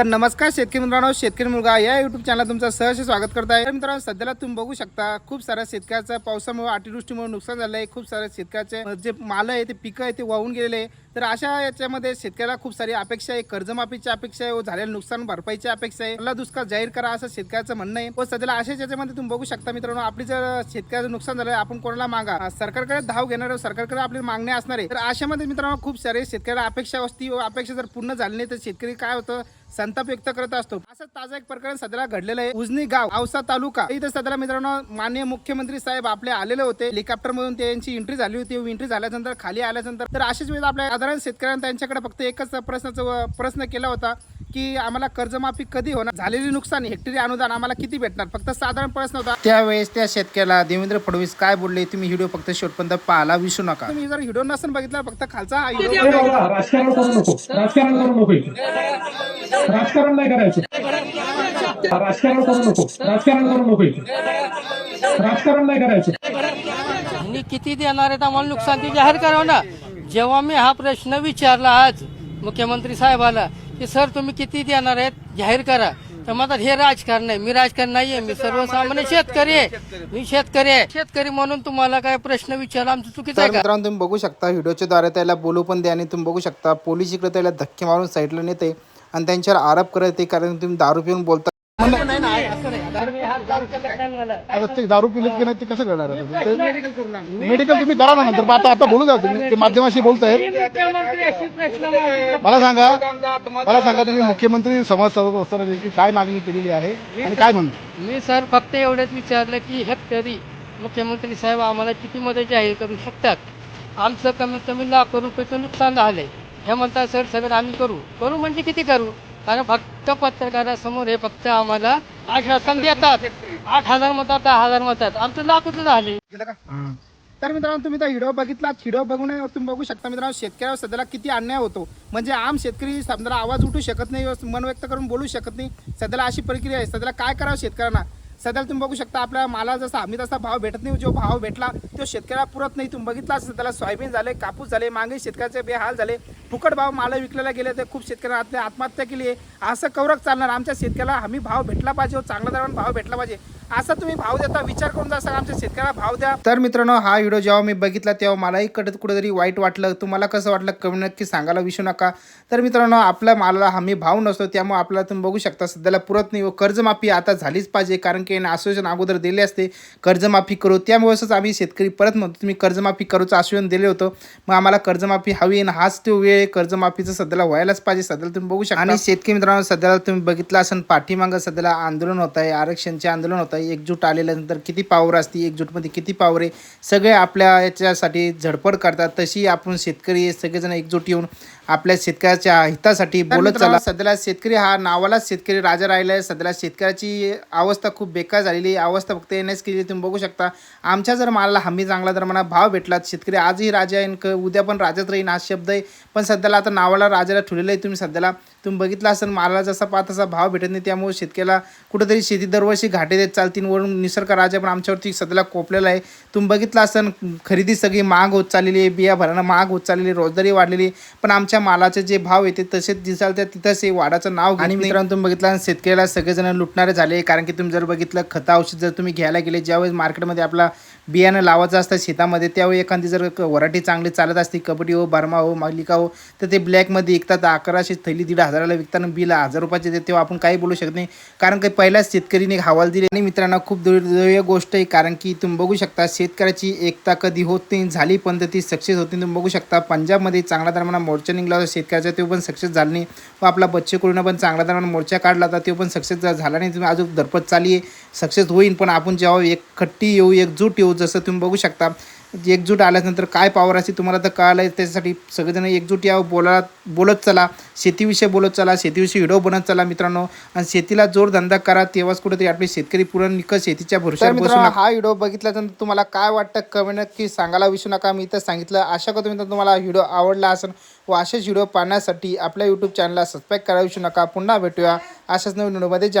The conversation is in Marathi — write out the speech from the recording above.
तर नमस्कार शेतकरी मित्रांनो शेतकरी मुलगा या युट्यूब चॅनल तुमचं सहर्ष स्वागत करत आहे. मित्रांनो सध्याला तुम्ही बघू शकता खूप साऱ्या शेतकऱ्याचं पावसामुळे अतिवृष्टीमुळे नुकसान झालं आहे खूप साऱ्या शेतकऱ्याचे जे माल आहे ते पिकं आहे ते वाहून गेलेले आहे. तर अशा याच्यामध्ये शेतकऱ्याला खूप सारी अपेक्षा आहे. कर्जमाफीची अपेक्षा आहे व झालेलं नुकसान भरपाईची अपेक्षा आहे. मला दुष्काळ जाहीर करा असं शेतकऱ्याचं म्हणणं आहे. व सध्याला अशाच याच्यामध्ये तुम्ही बघू शकता मित्रांनो आपली जर शेतकऱ्याचं नुकसान झालं आपण कोणाला मागा? सरकारकडे धाव घेणार सरकारकडे आपली मागणी असणार आहे. तर अशामध्ये मित्रांनो खूप सारे शेतकऱ्याला अपेक्षा असती व अपेक्षा जर पूर्ण झाली नाही तर शेतकरी काय होतं? संताप व्यक्त करत असतो. असं ताजा एक प्रकरण सध्याला घडलेलं आहे. उजनी गाव औसा तालुका. इथं सध्याला मित्रांनो माननीय मुख्यमंत्री साहेब आपले आलेले होते. हेलिकॉप्टर मधून त्यांची एंट्री झाली होती एंट्री झाल्यानंतर खाली आल्यानंतर. तर अशाच वेळेस आपल्या साधारण शेतकऱ्यांना त्यांच्याकडे फक्त एकच प्रश्नाचा प्रश्न केला होता की आम्हाला कर्जमाफी कधी होणार? झालेली नुकसान हेक्टरी अनुदान आम्हाला किती भेटणार? फक्त साधारण प्रश्न होता. त्यावेळेस त्या शेतकऱ्याला देवेंद्र फडणवीस काय बोलले तुम्ही व्हिडिओ फक्त शेवटपर्यंत पाहायला विसरू नका. तुम्ही जर व्हिडिओ नसेल बघितला फक्त खालचा हा राजकारण नाही करायचं. राजकारण करू नको. राजकारण करू नको इथे. राजकारण नाही करायचं. किती देणार आहेत आम्हाला नुकसान? ते जाहीर करावं ना. जेव्हा मी हा प्रश्न विचारला आज मुख्यमंत्री साहेबाला की सर तुम्ही किती देणार आहेत? जाहीर करा. तर म्हणतात हे राजकारण आहे. मी राजकारण नाहीये. मी सर्वसामान्य शेतकरी आहे. मी शेतकरी आहे. शेतकरी म्हणून तुम्हाला काय प्रश्न विचारला? आमचं चुकीचं आहे का? मित्रांनो तुम्ही बघू शकता व्हिडिओच्या द्वारे त्याला बोलू पण द्या आणि तुम्ही बघू शकता पोलीस इकडे त्याला धक्के मारून साईडला नेते आणि त्यांच्यावर आरोप करत आहे कारण तुम्ही दारू पिऊन बोलता. आता ते दारू पिलेत की नाही ते कसं करणार मेडिकल तुम्ही करा ना नंतर. आता आता बोलू द्या तुम्ही. ते माध्यमाशी बोलतायत मला सांगा. मला सांगा तुम्ही मुख्यमंत्री समाज साधत असताना नेमकी काय मागणी केलेली आहे आणि काय म्हणतो मी सर फक्त एवढंच विचारलं की हेक्टरी मुख्यमंत्री साहेब आम्हाला किती मदत जाहीर करू शकतात? आमचं कमीत कमी लाख रुपयाचं नुकसान झालंय. हे म्हणतात सर सगळं आम्ही करू. करू म्हणजे किती करू? कारण फक्त पत्रकारासमोर हे फक्त आम्हाला आश्वासन देतात. आठ हजार मतात दहा हजार मतात आमचं लाखच झाले. तर मित्रांनो तुम्ही तो व्हिडिओ बघितला व्हिडिओ बघून तुम्ही बघू शकता मित्रांनो शेतकऱ्यावर सध्याला किती अन्याय होतो. म्हणजे आम शेतकरी समजा आवाज उठू शकत नाही मन व्यक्त करून बोलू शकत नाही. सध्याला अशी प्रक्रिया आहे. सध्याला काय करावं शेतकऱ्यांना? सध्याला तुम्ही बघू शकता आपल्या माला जसा हमी तसा भाव भेटत नाही. जो भाव भेटला तो शेतकऱ्याला पुरत नाही. तुम्ही बघितला असेल त्याला सोयाबीन झाले कापूस झाले मागे शेतकऱ्याचे बेहाल झाले. फुकट भाव माला विकलेला गेले ते खूप शेतकऱ्यांना आत्म- आत्महत्या केली आहे. असं कवरक चालणार. आमच्या शेतकऱ्याला हमी भाव भेटला पाहिजे चांगला दराने भाव भेटला पाहिजे. असा तुम्ही भाव देता विचार करून जा सर आमच्या शेतकऱ्याला भाव द्या. तर मित्रांनो हा व्हिडिओ जेव्हा मी बघितला तेव्हा मलाही कडत कुठेतरी वाईट वाटलं. तुम्हाला कसं वाटलं कमी नक्की सांगायला विसरू नका. तर मित्रांनो आपल्या मालाला हमी भाव नसतो त्यामुळे आपल्याला तुम्ही बघू शकता सध्याला पुरत नाही. व कर्जमाफी आता झालीच पाहिजे कारण की आश्वासन अगोदर दिले असते कर्जमाफी करू. त्यामुळेच आम्ही शेतकरी परत म्हणतो तुम्ही कर्जमाफी करूचं आश्वासन दिले होतं. मग आम्हाला कर्जमाफी हवी आणि हाच तो वेळ कर्जमाफीचं सध्याला व्हायलाच पाहिजे सध्याला तुम्ही बघू शकता. आणि शेतकरी मित्रांनो सध्याला तुम्ही बघितलं असेल पाठीमागं सध्याला आंदोलन होत आहे आरक्षणचे आंदोलन होत आहे. एकजूट आलेल्यानंतर किती पावर असते एकजूटमध्ये किती पावर आहे सगळे आपल्या याच्यासाठी झडपड करतात. तशी आपण शेतकरी सगळेजण एकजूट येऊन आपल्या शेतकऱ्याच्या हितासाठी बोलत चला. सध्याला शेतकरी हा नावालाच शेतकरी राजा राहिला आहे सध्याला शेतकऱ्याची अवस्था खूप बेकार झालेली आहे. अवस्था फक्त येण्यास केली तुम्ही बघू शकता. आमच्या जर मालाला हमी चांगला जर म्हणा भाव भेटला शेतकरी आजही राजा आहे उद्या पण राजाच राहीन हा शब्द आहे. पण सध्याला आता नावाला राजाला ठेवलेलं आहे तुम्ही सध्याला. तुम्ही बघितलं असेल मालाला जसा पाहत तसा भाव भेटत नाही. त्यामुळे शेतकऱ्याला कुठेतरी शेती दरवर्षी घाटे देत चालतील. वरून निसर्ग राजा पण आमच्यावरती सध्याला कोपलेला आहे. तुम्ही बघितलं असेल खरेदी सगळी महाग होत चाललेली आहे. बिया भरणं महाग होत चाललेली आहे, रोजगारी वाढलेली. पण आमच्या मालाचे जे भाव आहे ते तसेच दिसाल त्या तिथंच हे वाढाचं नाव आणि मित्रांनो तुम्ही बघितलं शेतकऱ्याला सगळेजण लुटणारे झाले कारण की तुम्ही जर बघितलं खतं औषध जर तुम्ही घ्यायला गेले ज्यावेळेस मार्केटमध्ये आपला बियाणं लावायचं असतं शेतामध्ये त्यावेळी एखादी जर वराठी चांगली चालत असते कबड्डी हो बर्मा हो मालिका हो तर ते ब्लॅकमध्ये विकतात. अकराशे थैली दीड हजाराला विकताना बिल हजार रुपयाचे देते. तेव्हा आपण काही बोलू शकत नाही. कारण काही पहिल्याच शेतकरीने हवाल दिली. आणि मित्रांनो खूप दुर्दैव गोष्ट आहे. कारण की तुम्ही बघू शकता शेतकऱ्याची एकता कधी होत नाही. झाली पण तर ती सक्सेस होती तुम्ही बघू शकता पंजाबमध्ये चांगला दरम्यान मोर्चा निघला होता. शेतकऱ्याचा तो पण सक्सेस झाला नाही. व आपला बच्चे कुळीनं पण चांगला दरम्यान मोर्चा काढला होता. तो पण सक्सेस झाला नाही. तुम्ही अजून धरपत चालली आहे. सक्सेस होईल पण आपण जेव्हा एक खट्टी येऊ एकजूट येऊ जसं तुम्ही बघू शकता एकजूट आल्यानंतर काय पावर असते तुम्हाला तर कळालं आहे त्याच्यासाठी सगळेजण एकजूट यावं बोला बोलत चला शेतीविषयी बोलत चला शेतीविषयी व्हिडिओ बनत चला मित्रांनो. आणि शेतीला जोडधंदा करा तेव्हाच कुठेतरी आपले शेतकरी पूर्ण निकष शेतीच्या भरोश्यावर बसू नका. हा व्हिडिओ बघितल्यानंतर तुम्हाला काय वाटतं कमेंट नक्की सांगायला विसरू नका. मी इथं सांगितलं आशा करतो मित्रांनो तुम्हाला व्हिडिओ आवडला असेल व असेच व्हिडिओ पाहण्यासाठी आपल्या यूट्यूब चॅनलला सबस्क्राईब करायला विसरू नका. पुन्हा भेटूया अशाच नवीन व्हिडिओमध्ये जाण